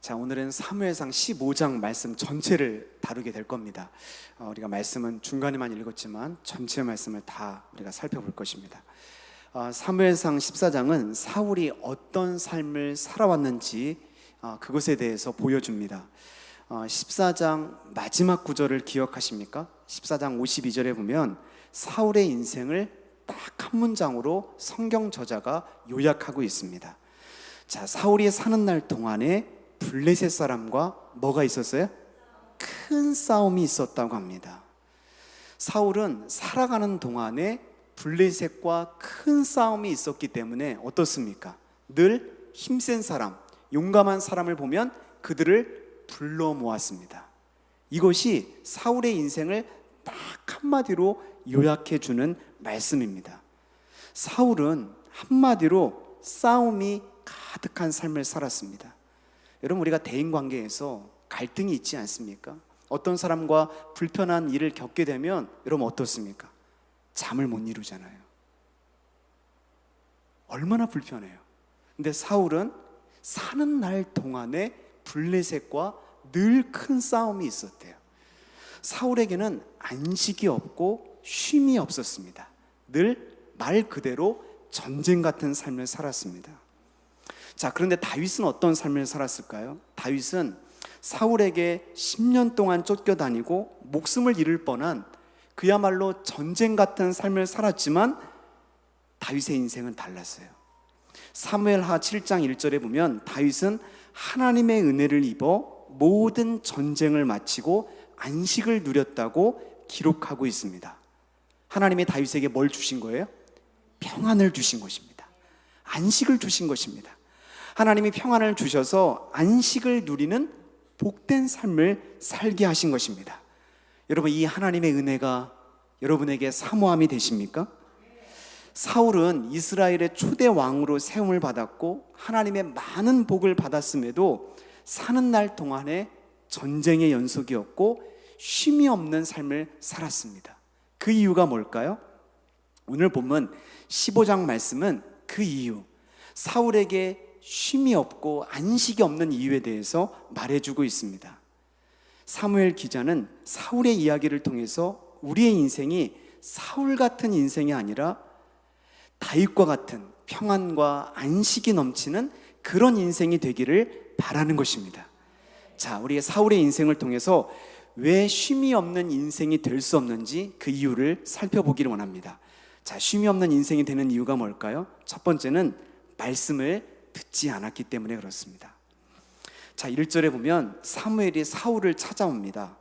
자, 오늘은 사무엘상 15장 말씀 전체를 다루게 될 겁니다. 어, 우리가 말씀은 중간에만 읽었지만 전체 말씀을 다 우리가 살펴볼 것입니다. 어, 사무엘상 14장은 사울이 어떤 삶을 살아왔는지 어, 그것에 대해서 보여줍니다. 어, 14장 마지막 구절을 기억하십니까? 14장 52절에 보면 사울의 인생을 딱 한 문장으로 성경 저자가 요약하고 있습니다. 자, 사울이 사는 날 동안에 블레셋 사람과 뭐가 있었어요? 큰 싸움이 있었다고 합니다. 사울은 살아가는 동안에 블레셋과 큰 싸움이 있었기 때문에 어떻습니까? 늘 힘센 사람, 용감한 사람을 보면 그들을 불러 모았습니다. 이것이 사울의 인생을 딱 한마디로 요약해 주는 말씀입니다. 사울은 한마디로 싸움이 가득한 삶을 살았습니다. 여러분 우리가 대인 관계에서 갈등이 있지 않습니까? 어떤 사람과 불편한 일을 겪게 되면 여러분 어떻습니까? 잠을 못 이루잖아요. 얼마나 불편해요. 근데 사울은 사는 날 동안에 블레셋과 늘 큰 싸움이 있었대요. 사울에게는 안식이 없고 쉼이 없었습니다. 늘 말 그대로 전쟁 같은 삶을 살았습니다. 자, 그런데 다윗은 어떤 삶을 살았을까요? 다윗은 사울에게 10년 동안 쫓겨다니고 목숨을 잃을 뻔한 그야말로 전쟁 같은 삶을 살았지만 다윗의 인생은 달랐어요. 사무엘하 7장 1절에 보면 다윗은 하나님의 은혜를 입어 모든 전쟁을 마치고 안식을 누렸다고 기록하고 있습니다. 하나님이 다윗에게 뭘 주신 거예요? 평안을 주신 것입니다. 안식을 주신 것입니다. 하나님이 평안을 주셔서 안식을 누리는 복된 삶을 살게 하신 것입니다. 여러분 이 하나님의 은혜가 여러분에게 사모함이 되십니까? 사울은 이스라엘의 초대 왕으로 세움을 받았고 하나님의 많은 복을 받았음에도 사는 날 동안에 전쟁의 연속이었고 쉼이 없는 삶을 살았습니다. 그 이유가 뭘까요? 오늘 보면 15장 말씀은 그 이유, 사울에게 쉼이 없고 안식이 없는 이유에 대해서 말해주고 있습니다. 사무엘 기자는 사울의 이야기를 통해서 우리의 인생이 사울 같은 인생이 아니라 다윗과 같은 평안과 안식이 넘치는 그런 인생이 되기를 바라는 것입니다. 자, 우리의 사울의 인생을 통해서 왜 쉼이 없는 인생이 될 수 없는지 그 이유를 살펴보기를 원합니다. 자, 쉼이 없는 인생이 되는 이유가 뭘까요? 첫 번째는 말씀을 듣지 않았기 때문에 그렇습니다. 자, 1절에 보면 사무엘이 사울을 찾아옵니다.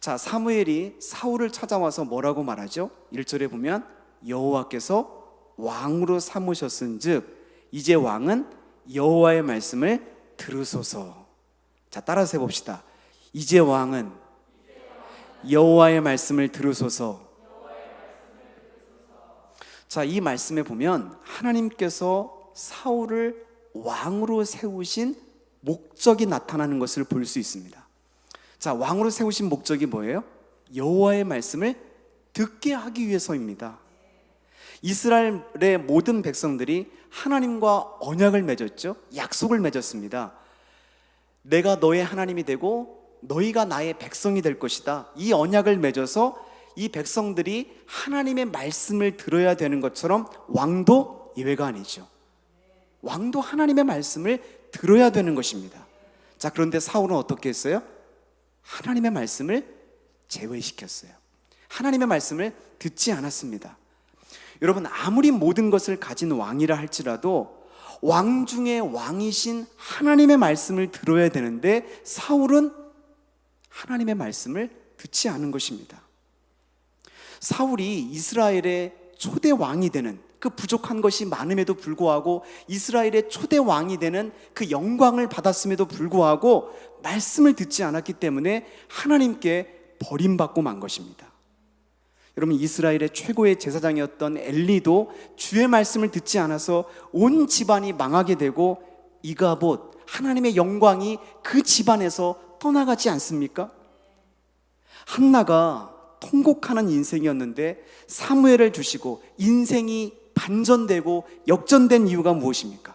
자, 사무엘이 사울을 찾아와서 뭐라고 말하죠? 1절에 보면 여호와께서 왕으로 삼으셨은즉 이제 왕은 여호와의 말씀을 들으소서. 자, 따라서 해 봅시다. 이제 왕은 여호와의 말씀을 들으소서. 자, 이 말씀에 보면 하나님께서 사울을 왕으로 세우신 목적이 나타나는 것을 볼 수 있습니다. 자, 왕으로 세우신 목적이 뭐예요? 여호와의 말씀을 듣게 하기 위해서입니다. 이스라엘의 모든 백성들이 하나님과 언약을 맺었죠. 약속을 맺었습니다. 내가 너의 하나님이 되고 너희가 나의 백성이 될 것이다. 이 언약을 맺어서 이 백성들이 하나님의 말씀을 들어야 되는 것처럼 왕도 예외가 아니죠. 왕도 하나님의 말씀을 들어야 되는 것입니다. 자, 그런데 사울은 어떻게 했어요? 하나님의 말씀을 제외시켰어요. 하나님의 말씀을 듣지 않았습니다. 여러분, 아무리 모든 것을 가진 왕이라 할지라도 왕 중에 왕이신 하나님의 말씀을 들어야 되는데 사울은 하나님의 말씀을 듣지 않은 것입니다. 사울이 이스라엘의 초대 왕이 되는 그 부족한 것이 많음에도 불구하고 이스라엘의 초대 왕이 되는 그 영광을 받았음에도 불구하고 말씀을 듣지 않았기 때문에 하나님께 버림받고 만 것입니다. 여러분 이스라엘의 최고의 제사장이었던 엘리도 주의 말씀을 듣지 않아서 온 집안이 망하게 되고 이가봇 하나님의 영광이 그 집안에서 떠나가지 않습니까? 한나가 통곡하는 인생이었는데 사무엘을 주시고 인생이 반전되고 역전된 이유가 무엇입니까?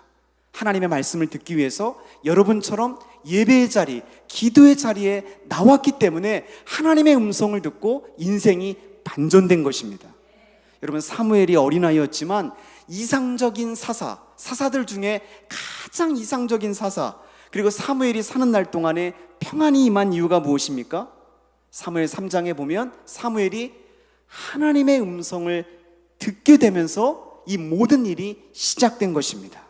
하나님의 말씀을 듣기 위해서 여러분처럼 예배의 자리, 기도의 자리에 나왔기 때문에 하나님의 음성을 듣고 인생이 반전된 것입니다. 여러분 사무엘이 어린아이였지만 이상적인 사사, 사사들 중에 가장 이상적인 사사, 그리고 사무엘이 사는 날 동안에 평안이 임한 이유가 무엇입니까? 사무엘 3장에 보면 사무엘이 하나님의 음성을 듣게 되면서 이 모든 일이 시작된 것입니다.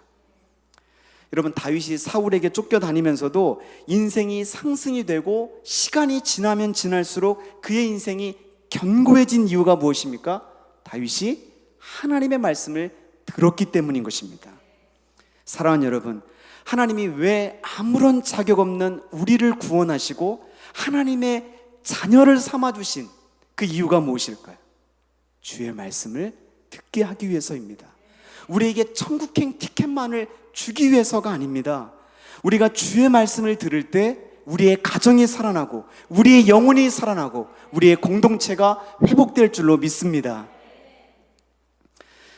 여러분 다윗이 사울에게 쫓겨다니면서도 인생이 상승이 되고 시간이 지나면 지날수록 그의 인생이 견고해진 이유가 무엇입니까? 다윗이 하나님의 말씀을 들었기 때문인 것입니다. 사랑하는 여러분, 하나님이 왜 아무런 자격 없는 우리를 구원하시고 하나님의 자녀를 삼아 주신 그 이유가 무엇일까요? 주의 말씀을 듣게 하기 위해서입니다. 우리에게 천국행 티켓만을 주기 위해서가 아닙니다. 우리가 주의 말씀을 들을 때 우리의 가정이 살아나고 우리의 영혼이 살아나고 우리의 공동체가 회복될 줄로 믿습니다.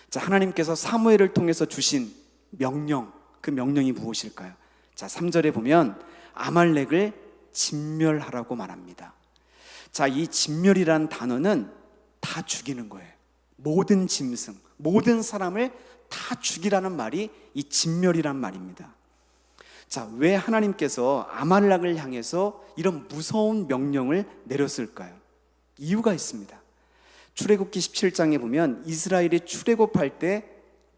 자, 하나님께서 사무엘을 통해서 주신 명령, 그 명령이 무엇일까요? 자, 3절에 보면 아말렉을 진멸하라고 말합니다. 자, 이 진멸이란 단어는 다 죽이는 거예요. 모든 짐승, 모든 사람을 다 죽이라는 말이 이 진멸이란 말입니다. 자, 왜 하나님께서 아말렉을 향해서 이런 무서운 명령을 내렸을까요? 이유가 있습니다. 출애굽기 17장에 보면 이스라엘이 출애굽할 때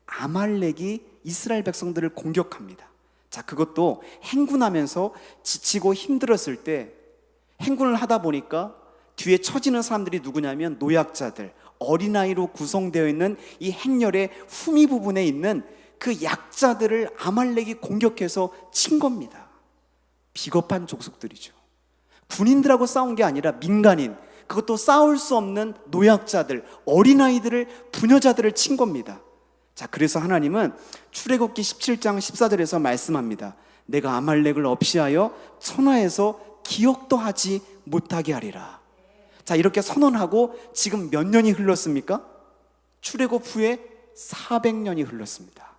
아말렉이 이스라엘 백성들을 공격합니다. 자, 그것도 행군하면서 지치고 힘들었을 때 행군을 하다 보니까 뒤에 처지는 사람들이 누구냐면 노약자들, 어린아이로 구성되어 있는 이 행렬의 후미 부분에 있는 그 약자들을 아말렉이 공격해서 친 겁니다. 비겁한 족속들이죠. 군인들하고 싸운 게 아니라 민간인, 그것도 싸울 수 없는 노약자들, 어린아이들을, 부녀자들을 친 겁니다. 자, 그래서 하나님은 출애굽기 17장 14절에서 말씀합니다. 내가 아말렉을 없이하여 천하에서 기억도 하지 못하게 하리라. 자, 이렇게 선언하고 지금 몇 년이 흘렀습니까? 출애굽 후에 400년이 흘렀습니다.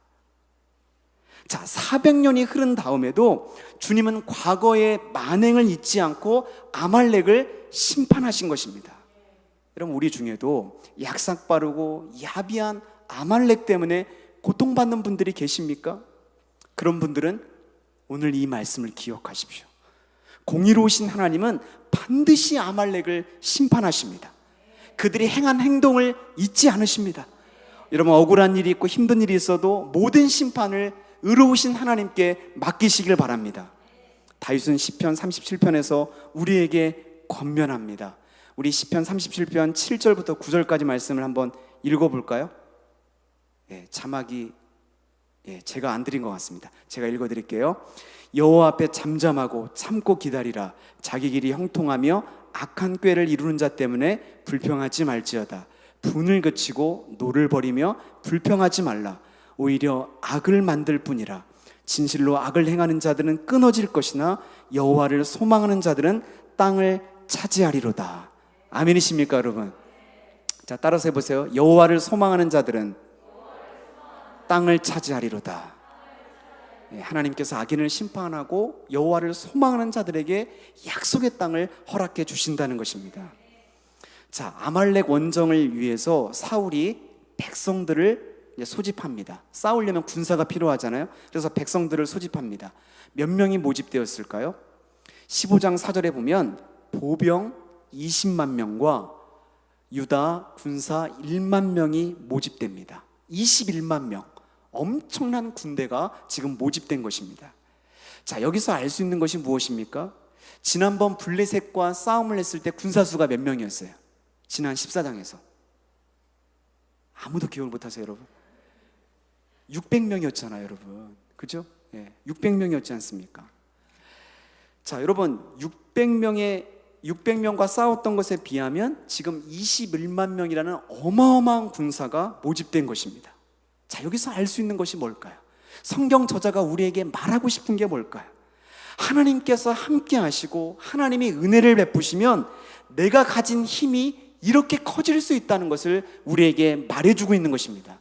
자, 400년이 흐른 다음에도 주님은 과거의 만행을 잊지 않고 아말렉을 심판하신 것입니다. 여러분, 우리 중에도 약삭 빠르고 야비한 아말렉 때문에 고통받는 분들이 계십니까? 그런 분들은 오늘 이 말씀을 기억하십시오. 공의로우신 하나님은 반드시 아말렉을 심판하십니다. 그들이 행한 행동을 잊지 않으십니다. 여러분 억울한 일이 있고 힘든 일이 있어도 모든 심판을 의로우신 하나님께 맡기시길 바랍니다. 다윗은 시편 37편에서 우리에게 권면합니다. 우리 시편 37편 7절부터 9절까지 말씀을 한번 읽어 볼까요? 예, 자막이 예, 제가 안 드린 것 같습니다. 제가 읽어 드릴게요. 여호와 앞에 잠잠하고 참고 기다리라. 자기 길이 형통하며 악한 꾀를 이루는 자 때문에 불평하지 말지어다. 분을 그치고 노를 버리며 불평하지 말라. 오히려 악을 만들 뿐이라. 진실로 악을 행하는 자들은 끊어질 것이나 여호와를 소망하는 자들은 땅을 차지하리로다. 아멘이십니까, 여러분? 자, 따라서 해보세요. 여호와를 소망하는 자들은 땅을 차지하리로다. 예, 하나님께서 악인을 심판하고 여호와를 소망하는 자들에게 약속의 땅을 허락해 주신다는 것입니다. 자, 아말렉 원정을 위해서 사울이 백성들을 소집합니다. 싸우려면 군사가 필요하잖아요. 그래서 백성들을 소집합니다. 몇 명이 모집되었을까요? 15장 4절에 보면 보병 20만 명과 유다 군사 1만 명이 모집됩니다. 21만 명. 엄청난 군대가 지금 모집된 것입니다. 자, 여기서 알 수 있는 것이 무엇입니까? 지난번 블레셋과 싸움을 했을 때 군사수가 몇 명이었어요? 지난 14장에서. 아무도 기억을 못 하세요, 여러분? 600명이었잖아요, 여러분. 그죠? 예, 600명이었지 않습니까? 자, 여러분, 600명의 600명과 싸웠던 것에 비하면 지금 21만 명이라는 어마어마한 군사가 모집된 것입니다. 자, 여기서 알 수 있는 것이 뭘까요? 성경 저자가 우리에게 말하고 싶은 게 뭘까요? 하나님께서 함께 하시고 하나님이 은혜를 베푸시면 내가 가진 힘이 이렇게 커질 수 있다는 것을 우리에게 말해주고 있는 것입니다.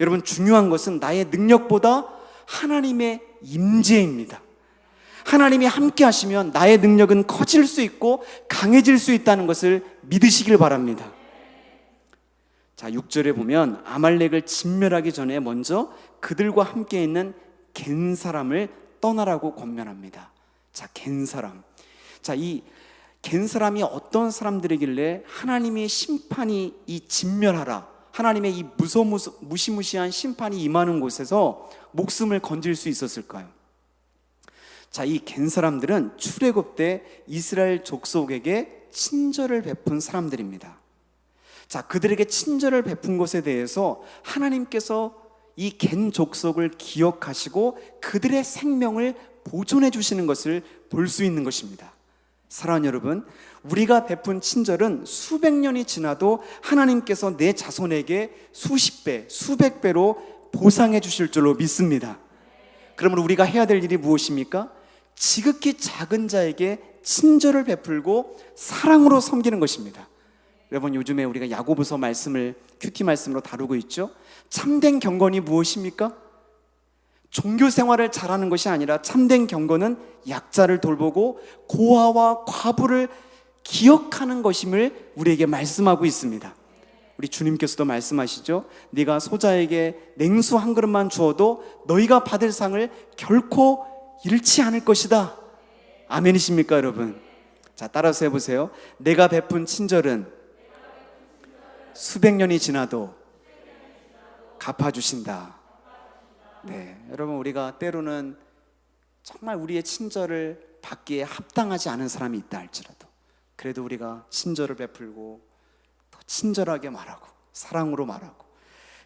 여러분, 중요한 것은 나의 능력보다 하나님의 임재입니다. 하나님이 함께 하시면 나의 능력은 커질 수 있고 강해질 수 있다는 것을 믿으시길 바랍니다. 자, 6절에 보면 아말렉을 진멸하기 전에 먼저 그들과 함께 있는 겐 사람을 떠나라고 권면합니다. 자, 겐 사람. 자, 이 겐 사람이 어떤 사람들이길래 하나님의 심판이 이 진멸하라. 하나님의 이 무서무서 무시무시한 심판이 임하는 곳에서 목숨을 건질 수 있었을까요? 자, 이 겐 사람들은 출애굽 때 이스라엘 족속에게 친절을 베푼 사람들입니다. 자, 그들에게 친절을 베푼 것에 대해서 하나님께서 이 겐 족속을 기억하시고 그들의 생명을 보존해 주시는 것을 볼 수 있는 것입니다. 사랑하는 여러분, 우리가 베푼 친절은 수백 년이 지나도 하나님께서 내 자손에게 수십 배, 수백 배로 보상해 주실 줄로 믿습니다. 그러면 우리가 해야 될 일이 무엇입니까? 지극히 작은 자에게 친절을 베풀고 사랑으로 섬기는 것입니다. 여러분 요즘에 우리가 야고보서 말씀을 큐티 말씀으로 다루고 있죠. 참된 경건이 무엇입니까? 종교 생활을 잘하는 것이 아니라 참된 경건은 약자를 돌보고 고아와 과부를 기억하는 것임을 우리에게 말씀하고 있습니다. 우리 주님께서도 말씀하시죠. 네가 소자에게 냉수 한 그릇만 주어도 너희가 받을 상을 결코 잃지 않을 것이다. 아멘이십니까, 여러분? 자, 따라서 해보세요. 내가 베푼 친절은 수백 년이 지나도 갚아주신다. 네, 여러분 우리가 때로는 정말 우리의 친절을 받기에 합당하지 않은 사람이 있다 할지라도 그래도 우리가 친절을 베풀고 더 친절하게 말하고 사랑으로 말하고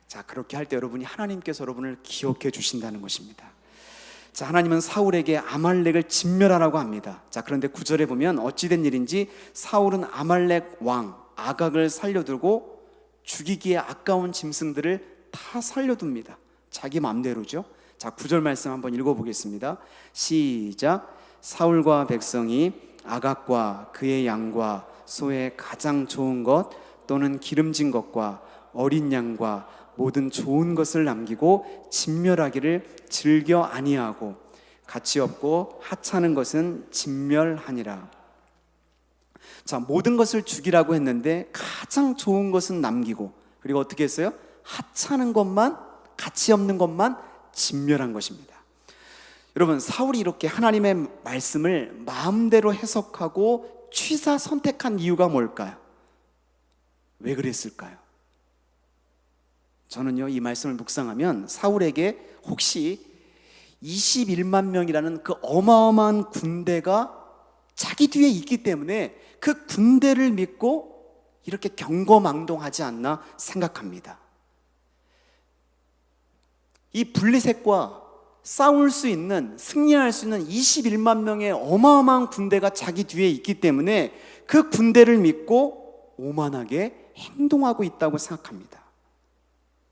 자 그렇게 할 때 여러분이 하나님께서 여러분을 기억해 주신다는 것입니다. 자 하나님은 사울에게 아말렉을 진멸하라고 합니다. 자 그런데 구절에 보면 어찌된 일인지 사울은 아말렉 왕 아각을 살려두고 죽이기에 아까운 짐승들을 다 살려둡니다. 자기 마음대로죠. 자, 9절 말씀 한번 읽어 보겠습니다. 시작. 사울과 백성이 아각과 그의 양과 소의 가장 좋은 것 또는 기름진 것과 어린 양과 모든 좋은 것을 남기고 진멸하기를 즐겨 아니하고 가치 없고 하찮은 것은 진멸하니라. 자, 모든 것을 죽이라고 했는데 가장 좋은 것은 남기고 그리고 어떻게 했어요? 하찮은 것만 가치 없는 것만 진멸한 것입니다. 여러분, 사울이 이렇게 하나님의 말씀을 마음대로 해석하고 취사 선택한 이유가 뭘까요? 왜 그랬을까요? 저는요, 이 말씀을 묵상하면 사울에게 혹시 21만 명이라는 그 어마어마한 군대가 자기 뒤에 있기 때문에 그 군대를 믿고 이렇게 경거망동하지 않나 생각합니다. 이 블리셋과 싸울 수 있는 승리할 수 있는 21만 명의 어마어마한 군대가 자기 뒤에 있기 때문에 그 군대를 믿고 오만하게 행동하고 있다고 생각합니다.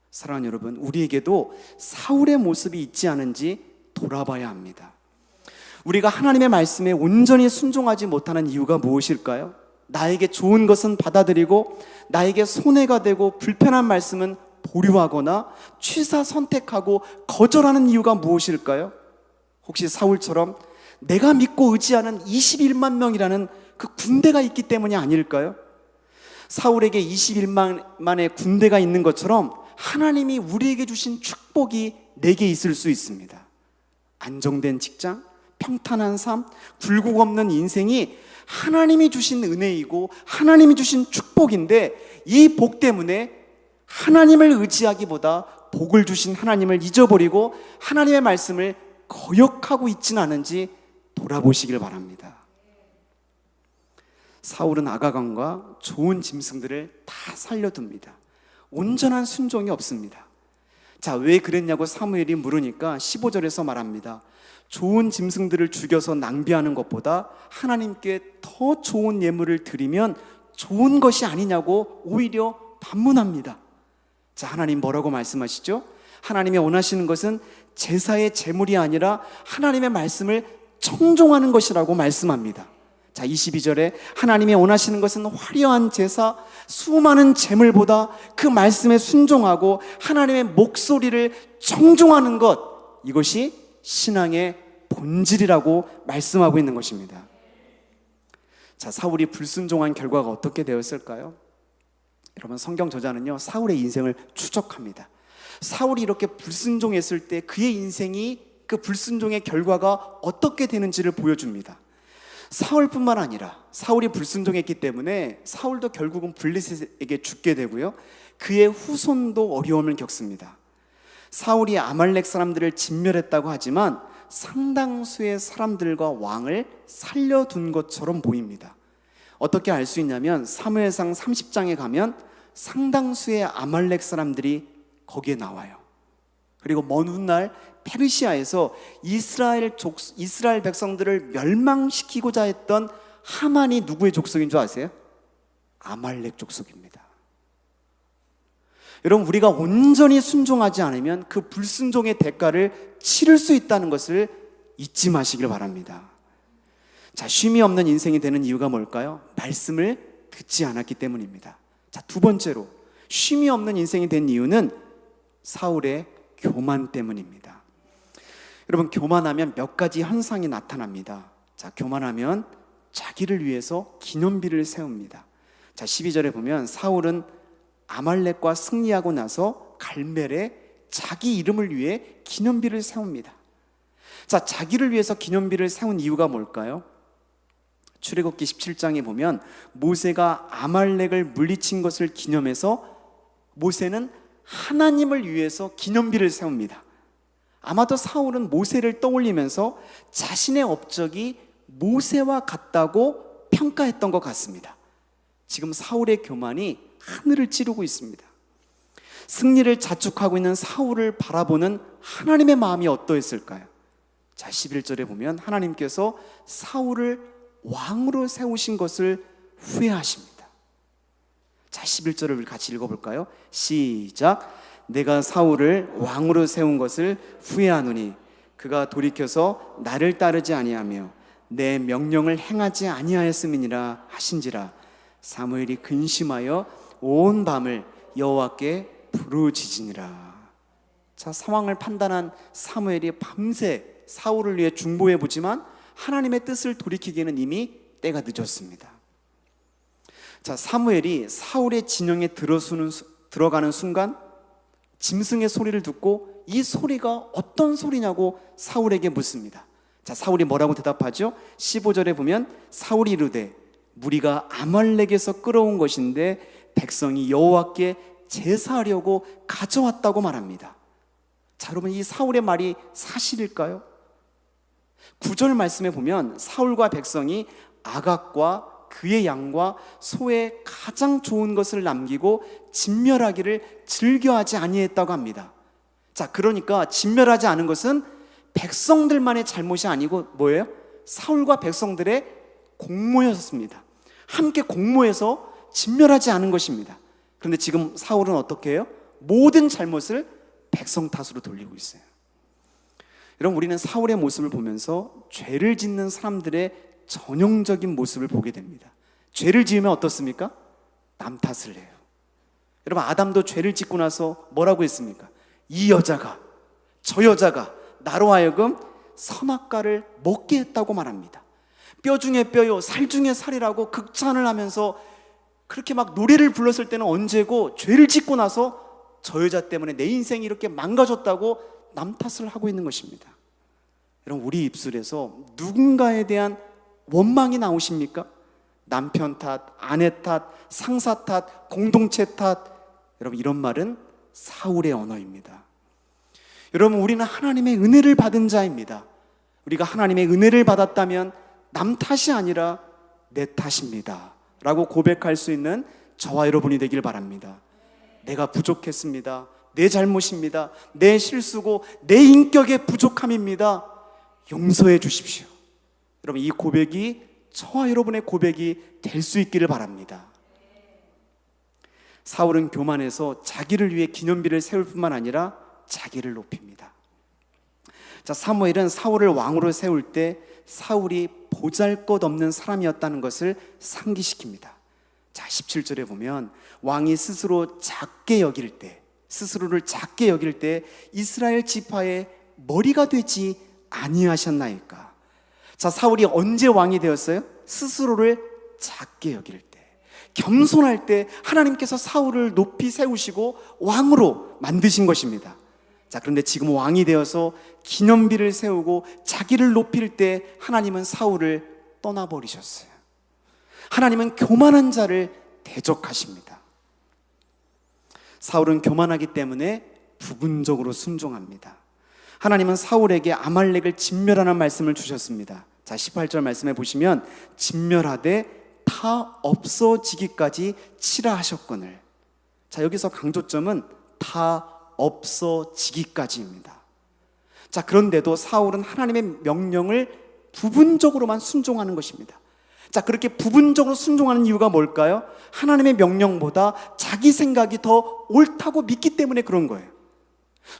사랑하는 여러분, 우리에게도 사울의 모습이 있지 않은지 돌아봐야 합니다. 우리가 하나님의 말씀에 온전히 순종하지 못하는 이유가 무엇일까요? 나에게 좋은 것은 받아들이고 나에게 손해가 되고 불편한 말씀은 보류하거나 취사 선택하고 거절하는 이유가 무엇일까요? 혹시 사울처럼 내가 믿고 의지하는 21만 명이라는 그 군대가 있기 때문이 아닐까요? 사울에게 21만만의 군대가 있는 것처럼 하나님이 우리에게 주신 축복이 내게 있을 수 있습니다. 안정된 직장, 평탄한 삶, 굴곡 없는 인생이 하나님이 주신 은혜이고 하나님이 주신 축복인데 이 복 때문에 하나님을 의지하기보다 복을 주신 하나님을 잊어버리고 하나님의 말씀을 거역하고 있지는 않은지 돌아보시길 바랍니다. 사울은 아가강과 좋은 짐승들을 다 살려둡니다. 온전한 순종이 없습니다. 자, 왜 그랬냐고 사무엘이 물으니까 15절에서 말합니다. 좋은 짐승들을 죽여서 낭비하는 것보다 하나님께 더 좋은 예물을 드리면 좋은 것이 아니냐고 오히려 반문합니다. 자, 하나님 뭐라고 말씀하시죠? 하나님이 원하시는 것은 제사의 제물이 아니라 하나님의 말씀을 청종하는 것이라고 말씀합니다. 자, 22절에 하나님이 원하시는 것은 화려한 제사, 수많은 제물보다 그 말씀에 순종하고 하나님의 목소리를 청종하는 것, 이것이 신앙의 본질이라고 말씀하고 있는 것입니다. 자, 사울이 불순종한 결과가 어떻게 되었을까요? 여러분 성경 저자는요 사울의 인생을 추적합니다. 사울이 이렇게 불순종했을 때 그의 인생이 그 불순종의 결과가 어떻게 되는지를 보여줍니다. 사울뿐만 아니라 사울이 불순종했기 때문에 사울도 결국은 블레셋에게 죽게 되고요. 그의 후손도 어려움을 겪습니다. 사울이 아말렉 사람들을 진멸했다고 하지만 상당수의 사람들과 왕을 살려둔 것처럼 보입니다. 어떻게 알 수 있냐면 사무엘상 30장에 가면 상당수의 아말렉 사람들이 거기에 나와요. 그리고 먼 훗날 페르시아에서 이스라엘 족 이스라엘 백성들을 멸망시키고자 했던 하만이 누구의 족속인 줄 아세요? 아말렉 족속입니다. 여러분 우리가 온전히 순종하지 않으면 그 불순종의 대가를 치를 수 있다는 것을 잊지 마시길 바랍니다. 자, 쉼이 없는 인생이 되는 이유가 뭘까요? 말씀을 듣지 않았기 때문입니다. 자, 두 번째로 쉼이 없는 인생이 된 이유는 사울의 교만 때문입니다. 여러분 교만하면 몇 가지 현상이 나타납니다. 자, 교만하면 자기를 위해서 기념비를 세웁니다. 자, 12절에 보면 사울은 아말렉과 승리하고 나서 갈멜에 자기 이름을 위해 기념비를 세웁니다. 자, 자기를 위해서 기념비를 세운 이유가 뭘까요? 출애굽기 17장에 보면 모세가 아말렉을 물리친 것을 기념해서 모세는 하나님을 위해서 기념비를 세웁니다. 아마도 사울은 모세를 떠올리면서 자신의 업적이 모세와 같다고 평가했던 것 같습니다. 지금 사울의 교만이 하늘을 찌르고 있습니다. 승리를 자축하고 있는 사울을 바라보는 하나님의 마음이 어떠했을까요? 자, 11절에 보면 하나님께서 사울을 왕으로 세우신 것을 후회하십니다. 자, 11절을 같이 읽어볼까요? 시작. 내가 사울을 왕으로 세운 것을 후회하노니 그가 돌이켜서 나를 따르지 아니하며 내 명령을 행하지 아니하였음이니라 하신지라 사무엘이 근심하여 온 밤을 여호와께 부르짖으니라. 자, 상황을 판단한 사무엘이 밤새 사울을 위해 중보해 보지만 하나님의 뜻을 돌이키기에는 이미 때가 늦었습니다. 자, 사무엘이 사울의 진영에 들어서는 들어가는 순간 짐승의 소리를 듣고 이 소리가 어떤 소리냐고 사울에게 묻습니다. 자, 사울이 뭐라고 대답하죠? 15절에 보면 사울이 이르되 무리가 아말렉에서 끌어온 것인데 백성이 여호와께 제사하려고 가져왔다고 말합니다. 자, 여러분 이 사울의 말이 사실일까요? 구절 말씀에 보면 사울과 백성이 아각과 그의 양과 소의 가장 좋은 것을 남기고 진멸하기를 즐겨하지 아니했다고 합니다. 자, 그러니까 진멸하지 않은 것은 백성들만의 잘못이 아니고 뭐예요? 사울과 백성들의 공모였습니다. 함께 공모해서 진멸하지 않은 것입니다. 그런데 지금 사울은 어떻게 해요? 모든 잘못을 백성 탓으로 돌리고 있어요. 여러분 우리는 사울의 모습을 보면서 죄를 짓는 사람들의 전형적인 모습을 보게 됩니다. 죄를 지으면 어떻습니까? 남 탓을 해요. 여러분 아담도 죄를 짓고 나서 뭐라고 했습니까? 이 여자가 저 여자가 나로 하여금 선악과를 먹게 했다고 말합니다. 뼈 중에 뼈요 살 중에 살이라고 극찬을 하면서 그렇게 막 노래를 불렀을 때는 언제고 죄를 짓고 나서 저 여자 때문에 내 인생이 이렇게 망가졌다고 남 탓을 하고 있는 것입니다. 여러분 우리 입술에서 누군가에 대한 원망이 나오십니까? 남편 탓, 아내 탓, 상사 탓, 공동체 탓. 여러분 이런 말은 사울의 언어입니다. 여러분 우리는 하나님의 은혜를 받은 자입니다. 우리가 하나님의 은혜를 받았다면 남 탓이 아니라 내 탓입니다. 라고 고백할 수 있는 저와 여러분이 되길 바랍니다. 내가 부족했습니다. 내 잘못입니다. 내 실수고 내 인격의 부족함입니다. 용서해 주십시오. 여러분 이 고백이 저와 여러분의 고백이 될 수 있기를 바랍니다. 사울은 교만해서 자기를 위해 기념비를 세울 뿐만 아니라 자기를 높입니다. 자, 사무엘은 사울을 왕으로 세울 때 사울이 보잘 것 없는 사람이었다는 것을 상기시킵니다. 자, 17절에 보면 왕이 스스로 작게 여길 때, 스스로를 작게 여길 때 이스라엘 지파의 머리가 되지 아니하셨나이까? 자, 사울이 언제 왕이 되었어요? 스스로를 작게 여길 때, 겸손할 때 하나님께서 사울을 높이 세우시고 왕으로 만드신 것입니다. 자, 그런데 지금 왕이 되어서 기념비를 세우고 자기를 높일 때 하나님은 사울을 떠나버리셨어요. 하나님은 교만한 자를 대적하십니다. 사울은 교만하기 때문에 부분적으로 순종합니다. 하나님은 사울에게 아말렉을 진멸하는 말씀을 주셨습니다. 자, 18절 말씀해 보시면 진멸하되 다 없어지기까지 치라 하셨거늘. 자, 여기서 강조점은 다 없어지기까지입니다. 자, 그런데도 사울은 하나님의 명령을 부분적으로만 순종하는 것입니다. 자, 그렇게 부분적으로 순종하는 이유가 뭘까요? 하나님의 명령보다 자기 생각이 더 옳다고 믿기 때문에 그런 거예요.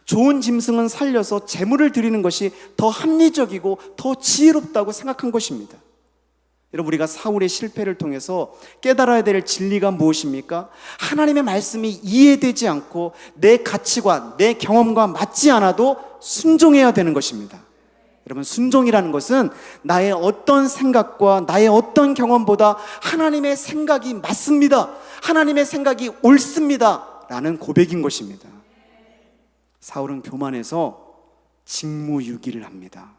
좋은 짐승은 살려서 재물을 드리는 것이 더 합리적이고 더 지혜롭다고 생각한 것입니다. 여러분, 우리가 사울의 실패를 통해서 깨달아야 될 진리가 무엇입니까? 하나님의 말씀이 이해되지 않고 내 가치관, 내 경험과 맞지 않아도 순종해야 되는 것입니다. 여러분, 순종이라는 것은 나의 어떤 생각과 나의 어떤 경험보다 하나님의 생각이 맞습니다. 하나님의 생각이 옳습니다. 라는 고백인 것입니다. 사울은 교만해서 직무유기를 합니다.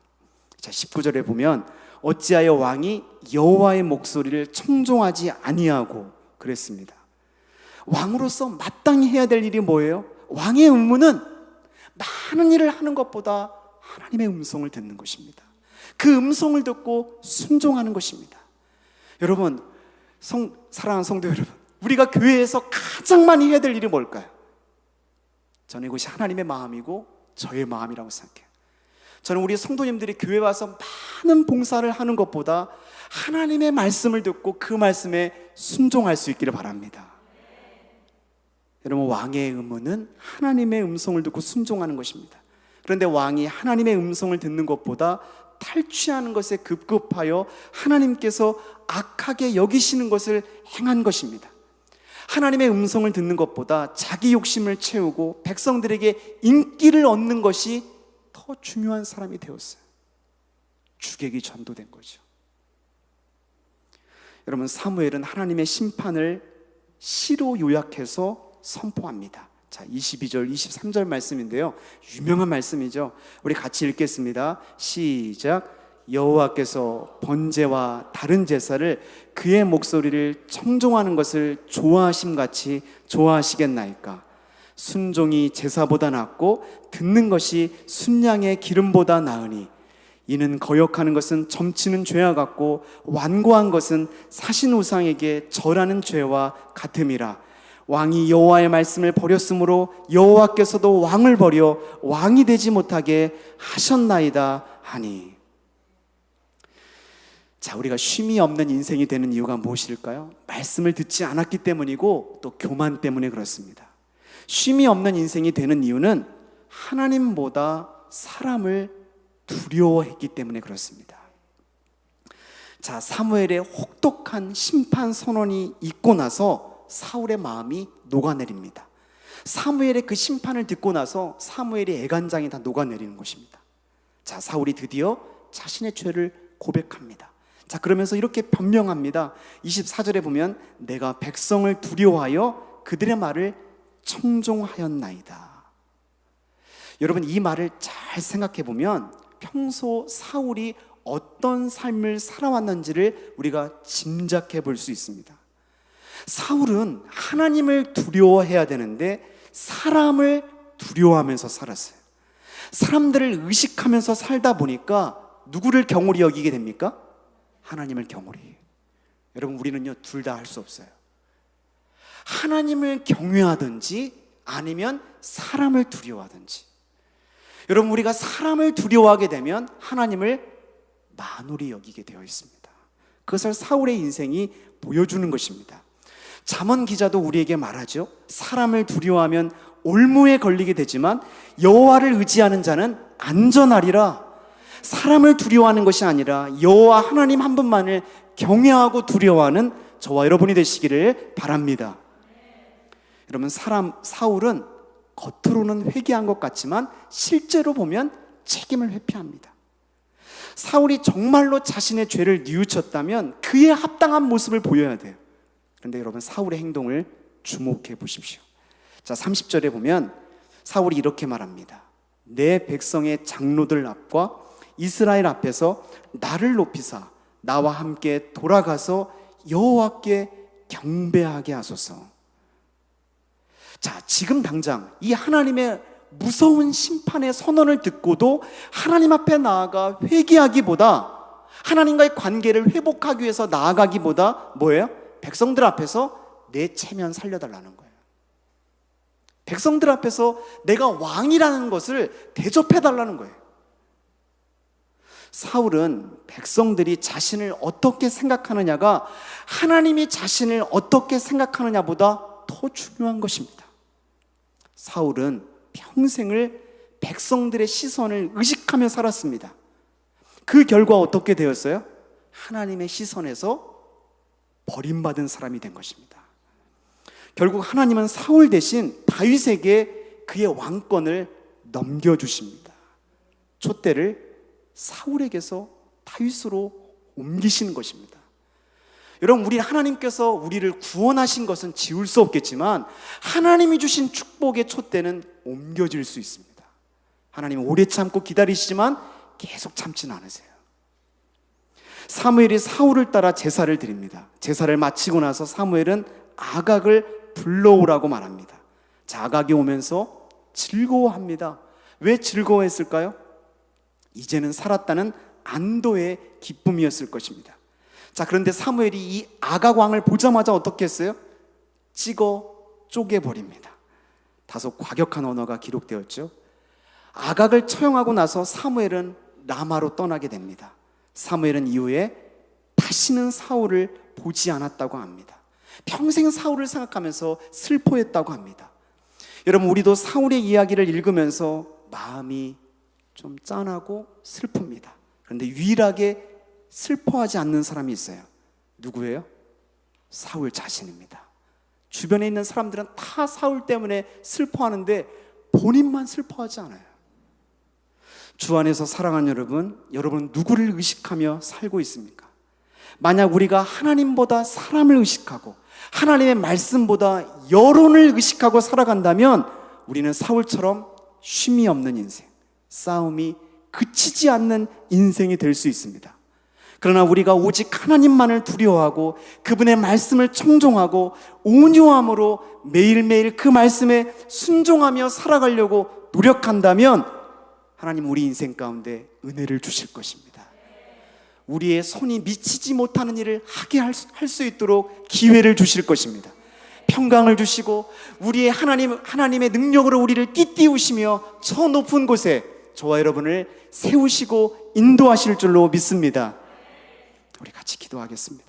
자, 19절에 보면 어찌하여 왕이 여호와의 목소리를 청종하지 아니하고 그랬습니다. 왕으로서 마땅히 해야 될 일이 뭐예요? 왕의 의무는 많은 일을 하는 것보다 하나님의 음성을 듣는 것입니다. 그 음성을 듣고 순종하는 것입니다. 여러분, 성, 사랑하는 성도 여러분, 우리가 교회에서 가장 많이 해야 될 일이 뭘까요? 저는 이것이 하나님의 마음이고 저의 마음이라고 생각해요. 저는 우리 성도님들이 교회 와서 많은 봉사를 하는 것보다 하나님의 말씀을 듣고 그 말씀에 순종할 수 있기를 바랍니다. 여러분, 왕의 의무는 하나님의 음성을 듣고 순종하는 것입니다. 그런데 왕이 하나님의 음성을 듣는 것보다 탈취하는 것에 급급하여 하나님께서 악하게 여기시는 것을 행한 것입니다. 하나님의 음성을 듣는 것보다 자기 욕심을 채우고 백성들에게 인기를 얻는 것이 더 중요한 사람이 되었어요. 주객이 전도된 거죠. 여러분 사무엘은 하나님의 심판을 시로 요약해서 선포합니다. 자, 22절, 23절 말씀인데요. 유명한 말씀이죠. 우리 같이 읽겠습니다. 시작. 여호와께서 번제와 다른 제사를 그의 목소리를 청종하는 것을 좋아하심 같이 좋아하시겠나이까? 순종이 제사보다 낫고 듣는 것이 순양의 기름보다 나으니 이는 거역하는 것은 점치는 죄와 같고 완고한 것은 사신 우상에게 절하는 죄와 같음이라 왕이 여호와의 말씀을 버렸으므로 여호와께서도 왕을 버려 왕이 되지 못하게 하셨나이다 하니 자, 우리가 쉼이 없는 인생이 되는 이유가 무엇일까요? 말씀을 듣지 않았기 때문이고 또 교만 때문에 그렇습니다. 쉼이 없는 인생이 되는 이유는 하나님보다 사람을 두려워했기 때문에 그렇습니다. 자, 사무엘의 혹독한 심판 선언이 있고 나서 사울의 마음이 녹아내립니다. 사무엘의 그 심판을 듣고 나서 사무엘의 애간장이 다 녹아내리는 것입니다. 자, 사울이 드디어 자신의 죄를 고백합니다. 자, 그러면서 이렇게 변명합니다. 24절에 보면 내가 백성을 두려워하여 그들의 말을 청종하였나이다. 여러분 이 말을 잘 생각해 보면 평소 사울이 어떤 삶을 살아왔는지를 우리가 짐작해 볼 수 있습니다. 사울은 하나님을 두려워해야 되는데 사람을 두려워하면서 살았어요. 사람들을 의식하면서 살다 보니까 누구를 경홀히 여기게 됩니까? 하나님을 경홀히. 여러분 우리는요 둘 다 할 수 없어요. 하나님을 경외하든지 아니면 사람을 두려워하든지. 여러분 우리가 사람을 두려워하게 되면 하나님을 만홀히 여기게 되어 있습니다. 그것을 사울의 인생이 보여주는 것입니다. 잠언 기자도 우리에게 말하죠. 사람을 두려워하면 올무에 걸리게 되지만 여호와를 의지하는 자는 안전하리라. 사람을 두려워하는 것이 아니라 여호와 하나님 한 분만을 경외하고 두려워하는 저와 여러분이 되시기를 바랍니다. 여러분 사람 사울은 겉으로는 회개한 것 같지만 실제로 보면 책임을 회피합니다. 사울이 정말로 자신의 죄를 뉘우쳤다면 그에 합당한 모습을 보여야 돼요. 그런데 여러분 사울의 행동을 주목해 보십시오. 자, 30절에 보면 사울이 이렇게 말합니다. 내 백성의 장로들 앞과 이스라엘 앞에서 나를 높이사 나와 함께 돌아가서 여호와께 경배하게 하소서. 자, 지금 당장 이 하나님의 무서운 심판의 선언을 듣고도 하나님 앞에 나아가 회개하기보다 하나님과의 관계를 회복하기 위해서 나아가기보다 뭐예요? 백성들 앞에서 내 체면 살려달라는 거예요. 백성들 앞에서 내가 왕이라는 것을 대접해달라는 거예요. 사울은 백성들이 자신을 어떻게 생각하느냐가 하나님이 자신을 어떻게 생각하느냐보다 더 중요한 것입니다. 사울은 평생을 백성들의 시선을 의식하며 살았습니다. 그 결과 어떻게 되었어요? 하나님의 시선에서 버림받은 사람이 된 것입니다. 결국 하나님은 사울 대신 다윗에게 그의 왕권을 넘겨주십니다. 촛대를 사울에게서 다윗으로 옮기시는 것입니다. 여러분, 우리 하나님께서 우리를 구원하신 것은 지울 수 없겠지만 하나님이 주신 축복의 촛대는 옮겨질 수 있습니다. 하나님 오래 참고 기다리시지만 계속 참지는 않으세요. 사무엘이 사울을 따라 제사를 드립니다. 제사를 마치고 나서 사무엘은 아각을 불러오라고 말합니다. 자, 아각이 오면서 즐거워합니다. 왜 즐거워했을까요? 이제는 살았다는 안도의 기쁨이었을 것입니다. 자, 그런데 사무엘이 이 아각 왕을 보자마자 어떻게 했어요? 찍어 쪼개 버립니다. 다소 과격한 언어가 기록되었죠. 아각을 처형하고 나서 사무엘은 라마로 떠나게 됩니다. 사무엘은 이후에 다시는 사울을 보지 않았다고 합니다. 평생 사울을 생각하면서 슬퍼했다고 합니다. 여러분 우리도 사울의 이야기를 읽으면서 마음이 좀 짠하고 슬픕니다. 그런데 유일하게 슬퍼하지 않는 사람이 있어요. 누구예요? 사울 자신입니다. 주변에 있는 사람들은 다 사울 때문에 슬퍼하는데 본인만 슬퍼하지 않아요. 주 안에서 사랑하는 여러분, 여러분 누구를 의식하며 살고 있습니까? 만약 우리가 하나님보다 사람을 의식하고 하나님의 말씀보다 여론을 의식하고 살아간다면 우리는 사울처럼 쉼이 없는 인생, 싸움이 그치지 않는 인생이 될 수 있습니다. 그러나 우리가 오직 하나님만을 두려워하고 그분의 말씀을 청종하고 온유함으로 매일매일 그 말씀에 순종하며 살아가려고 노력한다면 하나님 우리 인생 가운데 은혜를 주실 것입니다. 우리의 손이 미치지 못하는 일을 하게 할 수 있도록 기회를 주실 것입니다. 평강을 주시고 우리의 하나님 하나님의 능력으로 우리를 띠띠우시며 저 높은 곳에 저와 여러분을 세우시고 인도하실 줄로 믿습니다. 우리 같이 기도하겠습니다.